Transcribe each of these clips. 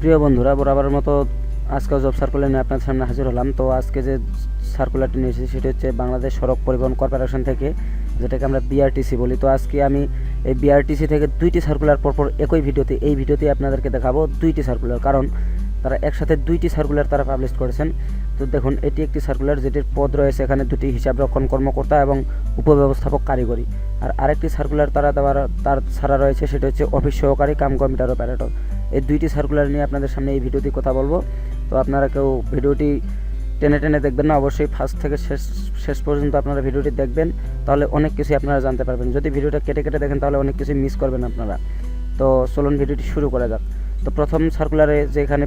প্রিয় বন্ধুরা বরাবরের মতো আজকেও জব সার্কুলার নিয়ে আপনার সামনে হাজির হলাম। তো আজকে যে সার্কুলারটি নিয়ে এসেছি সেটি হচ্ছে বাংলাদেশ সড়ক পরিবহন কর্পোরেশন থেকে, যেটাকে আমরা বিআরটিসি বলি। তো আজকে আমি এই বিআরটিসি থেকে দুইটি সার্কুলার পরপর একই ভিডিওতে, এই ভিডিওতে আপনাদেরকে দেখাবো দুইটি সার্কুলার কারণ তারা একসাথে দুইটি সার্কুলার তারা পাবলিশ করেছেন। তো দেখুন, এটি একটি সার্কুলার যেটির পদ রয়েছে এখানে দুটি হিসাব রক্ষণ কর্মকর্তা এবং উপব্যবস্থাপক কারিগরি। আর আরেকটি সার্কুলার তারা দেওয়ার, তার ছাড়া রয়েছে, সেটি হচ্ছে অফিস সহকারী কাম কম্পিউটার অপারেটর এই দুইটি সার্কুলার নিয়ে আপনাদের সামনে এই ভিডিওতে কথা বলব। তো আপনারা কেউ ভিডিওটি টেনে টেনে দেখবেন না, অবশ্যই ফার্স্ট থেকে শেষ শেষ পর্যন্ত আপনারা ভিডিওটি দেখবেন। তাহলে অনেক কিছু আপনারা জানতে পারবেন। যদি ভিডিওটা কেটে কেটে দেখেন, তাহলে অনেক কিছু মিস করবেন আপনারা। তো চলুন ভিডিওটি শুরু করা যাক। তো প্রথম সার্কুলারে যেখানে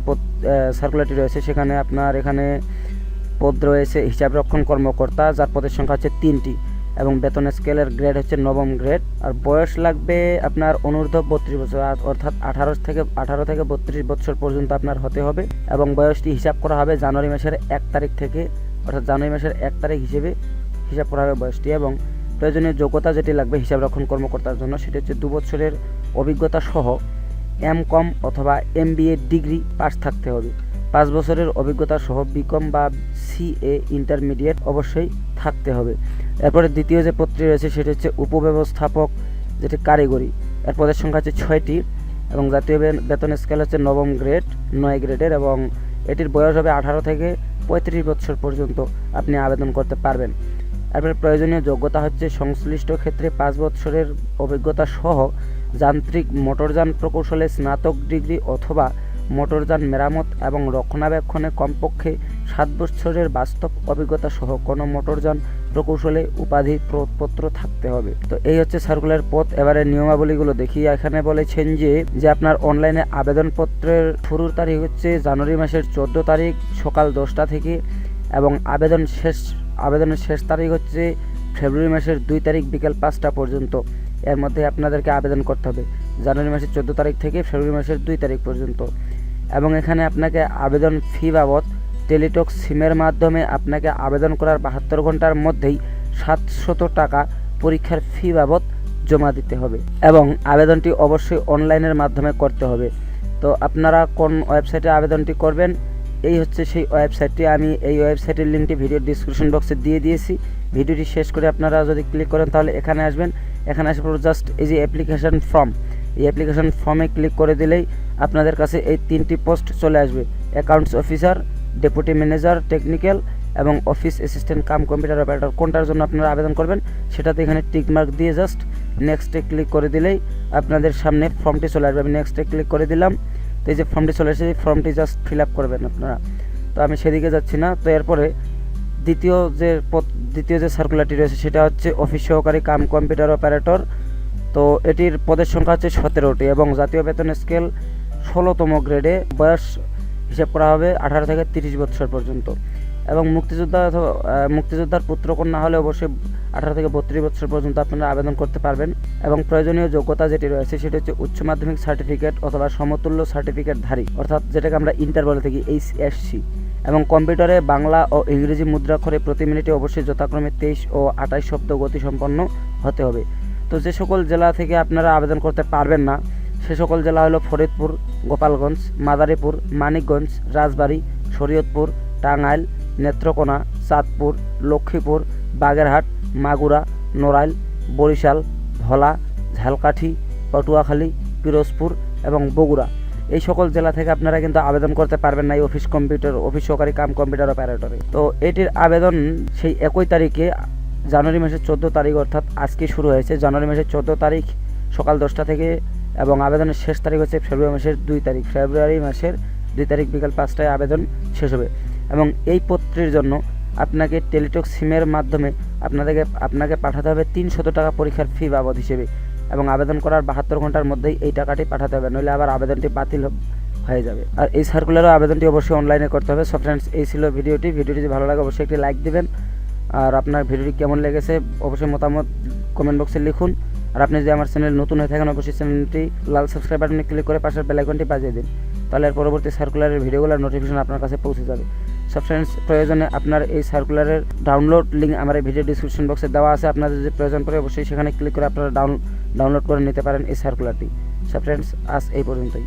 সার্কুলারটি রয়েছে, সেখানে আপনার এখানে পদ রয়েছে হিসাব রক্ষণ কর্মকর্তা, যার পদের সংখ্যা হচ্ছে তিনটি। এবং বেতন স্কেলের গ্রেড হচ্ছে নবম গ্রেড আর বয়স লাগবে আপনার অনূর্ধ্ব বত্রিশ বছর অর্থাৎ আঠারো থেকে আঠারো থেকে বত্রিশ বছর পর্যন্ত আপনার হতে হবে। এবং বয়সটি হিসাব করা হবে জানুয়ারি মাসের এক তারিখ থেকে, অর্থাৎ জানুয়ারি মাসের এক তারিখ হিসেবে হিসাব করা হবে বয়সটি। এবং প্রয়োজনীয় যোগ্যতা যেটি লাগবে হিসাব রক্ষণ কর্মকর্তার জন্য, সেটি হচ্ছে দু বছরের অভিজ্ঞতা সহ এম কম অথবা এম ডিগ্রি পাস থাকতে হবে। পাঁচ বছরের অভিজ্ঞতা সহ বিকম বা সিএ ইন্টারমিডিয়েট অবশ্যই থাকতে হবে। এরপরে দ্বিতীয় যে পত্রী রয়েছে সেটি হচ্ছে উপব্যবস্থাপক যেটি কারিগরি। এর পদের সংখ্যা হচ্ছে ছয়টি এবং জাতীয় বেতন স্কেল হচ্ছে নবম গ্রেড নয় গ্রেডের এবং এটির বয়স হবে আঠারো থেকে পঁয়ত্রিশ বছর পর্যন্ত আপনি আবেদন করতে পারবেন। এরপরে প্রয়োজনীয় যোগ্যতা হচ্ছে সংশ্লিষ্ট ক্ষেত্রে পাঁচ বছরের অভিজ্ঞতা সহ যান্ত্রিক মোটরযান প্রকৌশলে স্নাতক ডিগ্রি অথবা মোটরযান মেরামত এবং রক্ষণাবেক্ষণে কমপক্ষে সাত বছরের বাস্তব অভিজ্ঞতা সহ কোনো মোটরযান প্রকৌশলে উপাধি পত্র থাকতে হবে। তো এই হচ্ছে সার্কুলার পথ। এবারে নিয়মাবলীগুলো দেখি। এখানে বলেছেন যে যে আপনার অনলাইনে আবেদনপত্রের শুরুর তারিখ হচ্ছে জানুয়ারি মাসের চোদ্দ তারিখ সকাল দশটা থেকে এবং আবেদন শেষ, আবেদনের শেষ তারিখ হচ্ছে ফেব্রুয়ারি মাসের দুই তারিখ বিকেল পাঁচটা পর্যন্ত। এর মধ্যে আপনাদেরকে আবেদন করতে হবে। জানুয়ারি মাসের চোদ্দ তারিখ থেকে ফেব্রুয়ারি মাসের দুই তারিখ পর্যন্ত। এবং এখানে আপনাকে আবেদন ফি বাবদ টেলিটক সিমের মাধ্যমে আপনাকে আবেদন করার বাহাত্তর ঘণ্টার মধ্যেই সাতশত টাকা পরীক্ষার ফি বাবদ জমা দিতে হবে এবং আবেদনটি অবশ্যই অনলাইনের মাধ্যমে করতে হবে। তো আপনারা কোন ওয়েবসাইটে আবেদনটি করবেন, এই হচ্ছে সেই ওয়েবসাইটটি। আমি এই ওয়েবসাইটের লিঙ্কটি ভিডিওর ডিসক্রিপশন বক্সে দিয়ে দিয়েছি। ভিডিওটি শেষ করে আপনারা যদি ক্লিক করেন, তাহলে এখানে আসবেন। এখানে আসার পর জাস্ট এই যে অ্যাপ্লিকেশন ফর্ম এই অ্যাপ্লিকেশন ফর্মে ক্লিক করে দিলেই আপনাদের কাছে এই তিনটি পোস্ট চলে আসবে। Accounts officer deputy manager technical এবং office assistant cum computer operator কোনটার জন্য আপনারা আবেদন করবেন, সেটাতে এখানে টিকমার্ক দিয়ে জাস্ট নেক্সটে ক্লিক করে দিলেই আপনাদের সামনে ফর্মটি চলে আসবে। আমি নেক্সটে ক্লিক করে দিলাম, তো এই যে ফর্মটি চলে এসেছে, এই ফর্মটি জাস্ট ফিল আপ করবেন আপনারা। তো আমি সেদিকে যাচ্ছি না, তো এরপরে দ্বিতীয় যে দ্বিতীয় যে সার্কুলারটি রয়েছে, সেটা হচ্ছে অফিস সহকারী কাম কম্পিউটার অপারেটর তো এটির পদের সংখ্যা হচ্ছে সতেরোটি এবং জাতীয় বেতন স্কেল ষোলোতম গ্রেডে বয়স হিসাব করা হবে আঠারো থেকে তিরিশ বছর পর্যন্ত। এবং মুক্তিযোদ্ধা অথবা মুক্তিযোদ্ধার পুত্রকন্যা হলে অবশ্যই আঠারো থেকে বত্রিশ বছর পর্যন্ত আপনারা আবেদন করতে পারবেন। এবং প্রয়োজনীয় যোগ্যতা যেটি রয়েছে সেটি হচ্ছে উচ্চ মাধ্যমিক সার্টিফিকেট অথবা সমতুল্য সার্টিফিকেটধারী অর্থাৎ যেটাকে আমরা ইন্টার বলে থাকি এইচএসসি এবং কম্পিউটারে বাংলা ও ইংরেজি মুদ্রাক্ষরে প্রতি মিনিটে অবশ্যই যথাক্রমে তেইশ ও আঠাশ শব্দ গতিসম্পন্ন হতে হবে। তো যে সকল জেলা থেকে আপনারা আবেদন করতে পারবেন না সে সকল জেলা হলো ফরিদপুর, গোপালগঞ্জ, মাদারীপুর, মানিকগঞ্জ, রাজবাড়ী, শরীয়তপুর, টাঙ্গাইল, নেত্রকোনা, চাঁদপুর, লক্ষ্মীপুর, বাগেরহাট, মাগুরা, নড়াইল, বরিশাল, ভোলা, ঝালকাঠি, পটুয়াখালী, পিরোজপুর এবং বগুড়া। এই সকল জেলা থেকে আপনারা কিন্তু আবেদন করতে পারবেন না এই অফিস কম্পিউটার, অফিস সহকারী কাম কম্পিউটার অপারেটরে। তো এটির আবেদন সেই একই তারিখে জানুয়ারি মাসের চোদ্দ তারিখ অর্থাৎ আজকে শুরু হয়েছে। জানুয়ারি মাসের চোদ্দ তারিখ সকাল দশটা থেকে এবং আবেদনের শেষ তারিখ হচ্ছে ফেব্রুয়ারি মাসের দুই তারিখ। ফেব্রুয়ারি মাসের দুই তারিখ বিকাল পাঁচটায় আবেদন শেষ হবে। এবং এই পত্রের জন্য আপনাকে টেলিটক সিমের মাধ্যমে আপনাদেরকে, আপনাকে পাঠাতে হবে তিনশত টাকা পরীক্ষার ফি বাবদ হিসেবে। এবং আবেদন করার বাহাত্তর ঘণ্টার মধ্যেই এই টাকাটি পাঠাতে হবে, নইলে আবার আবেদনটি বাতিল হয়ে যাবে। আর এই সার্কুলারও আবেদনটি অবশ্যই অনলাইনে করতে হবে। সো ফ্রেন্ডস এই ছিল ভিডিওটি। ভিডিওটি যদি ভালো লাগে, অবশ্যই একটি লাইক দিবেন। আর আপনার ভিডিওটি কেমন লেগেছে, অবশ্যই মতামত কমেন্ট বক্সে লিখুন। আর আপনি যদি আমার চ্যানেল নতুন হয়ে থাকেন, অবশ্যই চ্যানেলটি লাল সাবস্ক্রাইব বাটনে ক্লিক করে পাশের বেল আইকনটি বাজিয়ে দিন। তাহলে এর পরবর্তী সার্কুলারের ভিডিওগুলোর নোটিফিকেশন আপনার কাছে পৌঁছে যাবে। সব ফ্রেন্ডস প্রয়োজনে আপনার এই সার্কুলারের ডাউনলোড লিঙ্ক আমার এই ভিডিও ডিসক্রিপশন বক্সে দেওয়া আছে। আপনাদের যদি প্রয়োজন পড়ে, অবশ্যই সেখানে ক্লিক করে আপনারা ডাউন ডাউনলোড করে নিতে পারেন এই সার্কুলারটি সব ফ্রেন্ডস আজ এই পর্যন্তই।